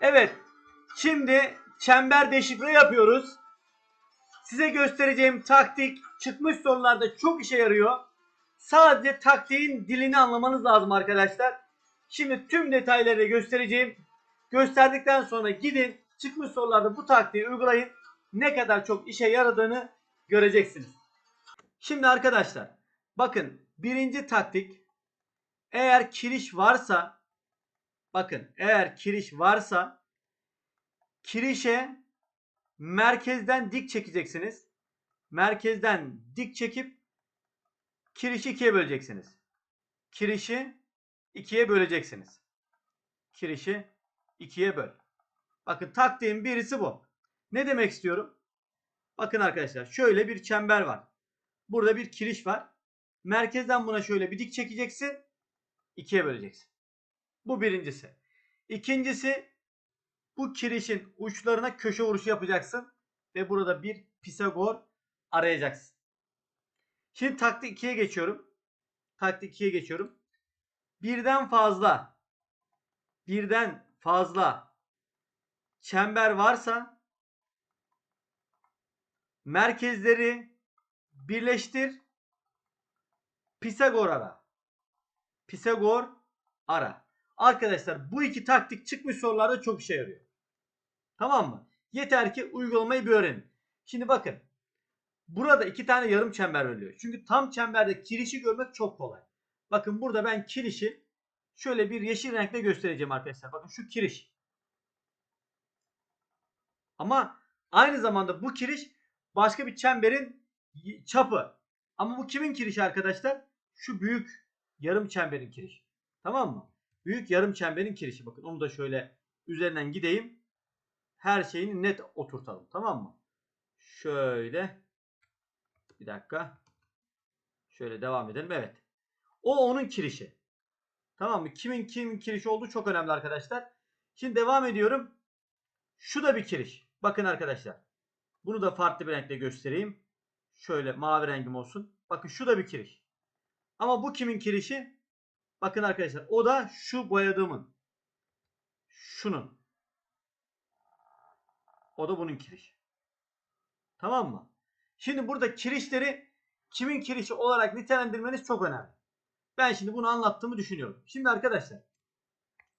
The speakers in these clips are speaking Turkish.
Evet. Şimdi çember deşifre yapıyoruz. Size göstereceğim taktik çıkmış sorularda çok işe yarıyor. Sadece taktiğin dilini anlamanız lazım arkadaşlar. Şimdi tüm detayları göstereceğim. Gösterdikten sonra gidin çıkmış sorularda bu taktiği uygulayın. Ne kadar çok işe yaradığını göreceksiniz. Şimdi arkadaşlar bakın birinci taktik eğer kiriş varsa bakın eğer kiriş varsa kirişe merkezden dik çekeceksiniz. Merkezden dik çekip kirişi ikiye böleceksiniz. Kirişi ikiye böleceksiniz. Kirişi ikiye böl. Bakın taktiğin birisi bu. Ne demek istiyorum? Bakın arkadaşlar şöyle bir çember var. Burada bir kiriş var. Merkezden buna şöyle bir dik çekeceksin. ikiye böleceksin. Bu birincisi. İkincisi bu kirişin uçlarına köşe vuruşu yapacaksın. Ve burada bir Pisagor arayacaksın. Şimdi taktik 2'ye geçiyorum. Taktik 2'ye geçiyorum. Birden fazla birden fazla çember varsa merkezleri birleştir. Pisagor ara. Pisagor ara. Arkadaşlar bu iki taktik çıkmış sorularda çok işe yarıyor. Tamam mı? Yeter ki uygulamayı bir öğrenin. Şimdi bakın. Burada iki tane yarım çember veriliyor. Çünkü tam çemberde kirişi görmek çok kolay. Bakın burada ben kirişi şöyle bir yeşil renkle göstereceğim arkadaşlar. Bakın şu kiriş. Ama aynı zamanda bu kiriş başka bir çemberin çapı. Ama bu kimin kirişi arkadaşlar? Şu büyük yarım çemberin kirişi. Tamam mı? Büyük yarım çemberin kirişi. Bakın onu da şöyle üzerinden gideyim. Her şeyini net oturtalım. Tamam mı? Şöyle. Bir dakika. Şöyle devam edelim. Evet. O onun kirişi. Tamam mı? Kimin kimin kirişi olduğu çok önemli arkadaşlar. Şimdi devam ediyorum. Şu da bir kiriş. Bakın arkadaşlar. Bunu da farklı bir renkle göstereyim. Şöyle mavi rengim olsun. Bakın şu da bir kiriş. Ama bu kimin kirişi? Bakın arkadaşlar o da şu boyadığımın. Şunun. O da bunun kirişi. Tamam mı? Şimdi burada kirişleri kimin kirişi olarak nitelendirmeniz çok önemli. Ben şimdi bunu anlattığımı düşünüyorum. Şimdi arkadaşlar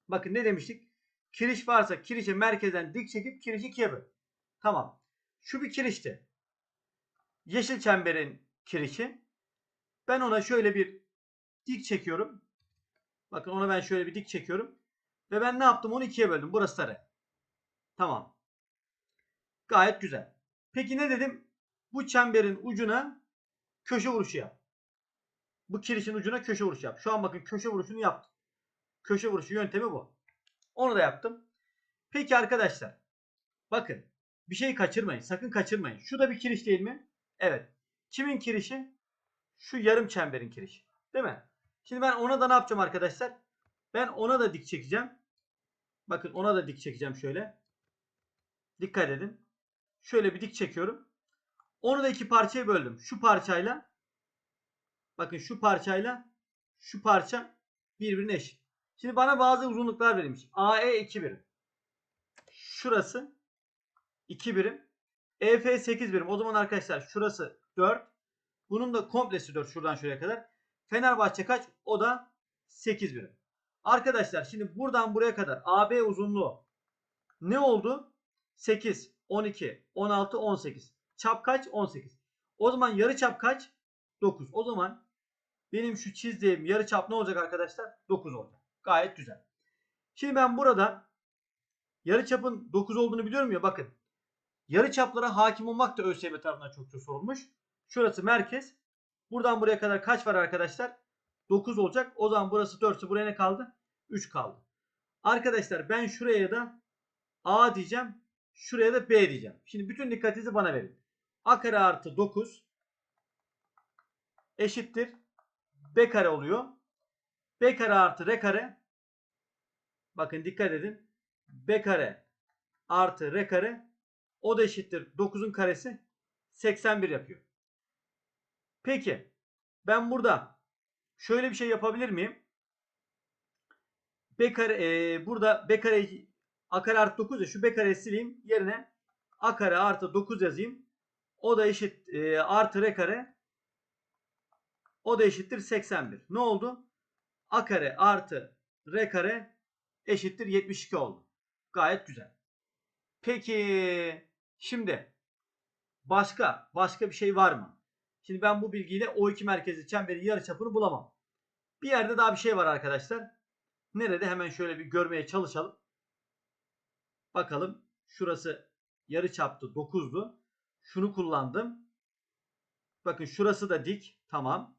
bakın ne demiştik? Kiriş varsa kirişi merkezden dik çekip kirişi ikiye böl. Tamam. Şu bir kirişti. Yeşil çemberin kirişi. Ben ona şöyle bir dik çekiyorum. Bakın ona ben şöyle bir dik çekiyorum. Ve ben ne yaptım? Onu ikiye böldüm. Burası sarı. Tamam. Gayet güzel. Peki ne dedim? Bu çemberin ucuna köşe vuruşu yap. Bu kirişin ucuna köşe vuruşu yap. Şu an bakın köşe vuruşunu yaptım. Köşe vuruşu yöntemi bu. Onu da yaptım. Peki arkadaşlar. Bakın. Bir şey kaçırmayın. Sakın kaçırmayın. Şu da bir kiriş değil mi? Evet. Kimin kirişi? Şu yarım çemberin kirişi. Değil mi? Şimdi ben ona da ne yapacağım arkadaşlar? Ben ona da dik çekeceğim. Bakın ona da dik çekeceğim şöyle. Dikkat edin. Şöyle bir dik çekiyorum. Onu da iki parçaya böldüm. Şu parçayla bakın şu parçayla şu parça birbirine eşit. Şimdi bana bazı uzunluklar verilmiş. AE 2 birim. Şurası 2 birim. EF 8 birim. O zaman arkadaşlar şurası 4. Bunun da komplesi 4 şuradan şuraya kadar. Fenerbahçe kaç? O da 8 birim. Arkadaşlar şimdi buradan buraya kadar AB uzunluğu ne oldu? 8, 12, 16, 18. Çap kaç? 18. O zaman yarı çap kaç? 9. O zaman benim şu çizdiğim yarı çap ne olacak arkadaşlar? 9 olacak. Gayet güzel. Şimdi ben burada yarı çapın 9 olduğunu biliyorum ya bakın. Yarı çaplara hakim olmak da ÖSYM tarafından çokça sorulmuş. Şurası merkez. Buradan buraya kadar kaç var arkadaşlar? 9 olacak. O zaman burası 4 ise buraya ne kaldı? 3 kaldı. Arkadaşlar ben şuraya da A diyeceğim. Şuraya da B diyeceğim. Şimdi bütün dikkatinizi bana verin. A kare artı 9 eşittir. B kare oluyor. B kare artı R kare. Bakın dikkat edin. B kare artı R kare. O da eşittir. 9'un karesi 81 yapıyor. Peki. Ben burada şöyle bir şey yapabilir miyim? B kare, e, burada B kareyi A kare artı 9 ya şu B kareyi sileyim. Yerine A kare artı 9 yazayım. O da eşit e, artı R kare. O da eşittir 81. Ne oldu? A kare artı R kare eşittir 72 oldu. Gayet güzel. Peki şimdi başka başka bir şey var mı? Şimdi ben bu bilgiyle O2 merkezli çemberin yarıçapını bulamam. Bir yerde daha bir şey var arkadaşlar. Nerede? Hemen şöyle bir görmeye çalışalım. Bakalım. Şurası yarıçaptı 9'du. Şunu kullandım. Bakın şurası da dik. Tamam.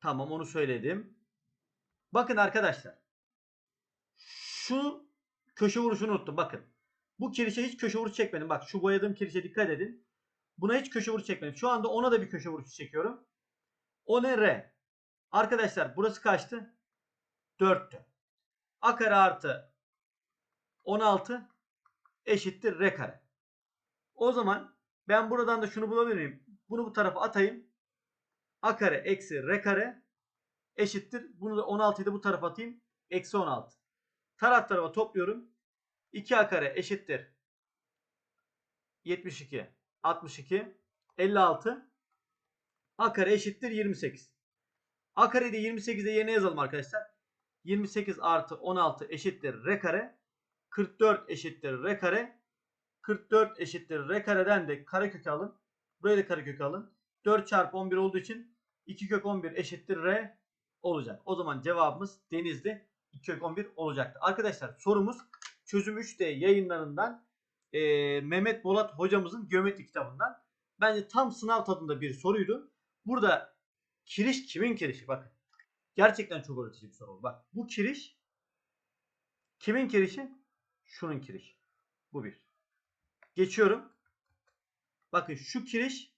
Tamam onu söyledim. Bakın arkadaşlar. Şu köşe vuruşunu unuttum. Bakın. Bu kirişe hiç köşe vuruş çekmedim. Bak şu boyadığım kirişe dikkat edin. Buna hiç köşe vuruş çekmedim. Şu anda ona da bir köşe vuruşu çekiyorum. O ne? R. Arkadaşlar burası kaçtı? 4'tü. A kare artı 16 eşittir R kare. O zaman ben buradan da şunu bulabilirim. Bunu bu tarafa atayım. A kare eksi R kare eşittir. Bunu da 16'yı da bu tarafa atayım. Eksi 16. Taraf tarafa topluyorum. 2A kare eşittir. 72. 62. 56. A kare eşittir 28. A kareyi de 28'e yerine yazalım arkadaşlar. 28 artı 16 eşittir R kare. 44 eşittir R kare. 44 eşittir R kareden de karekök alın. Buraya da karekök alın. 4 çarpı 11 olduğu için 2 kök 11 eşittir R olacak. O zaman cevabımız Denizli 2 kök 11 olacaktı. Arkadaşlar sorumuz çözüm 3D yayınlarından eee, Mehmet Bolat hocamızın geometri kitabından. Bence tam sınav tadında bir soruydu. Burada kiriş kimin kirişi? Bakın. Gerçekten çok öğretici bir soru. Bak bu kiriş kimin kirişi? Şunun kirişi. Bu bir. Geçiyorum. Bakın şu kiriş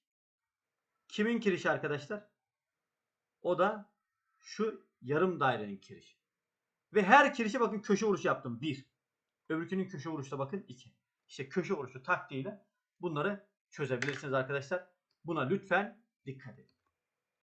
kimin kirişi arkadaşlar? O da şu yarım dairenin kirişi. Ve her kirişe bakın köşe vuruşu yaptım. 1. Öbürkünün köşe vuruşu da bakın 2. İşte köşe vuruşu taktiğiyle bunları çözebilirsiniz arkadaşlar. Buna lütfen dikkat edin.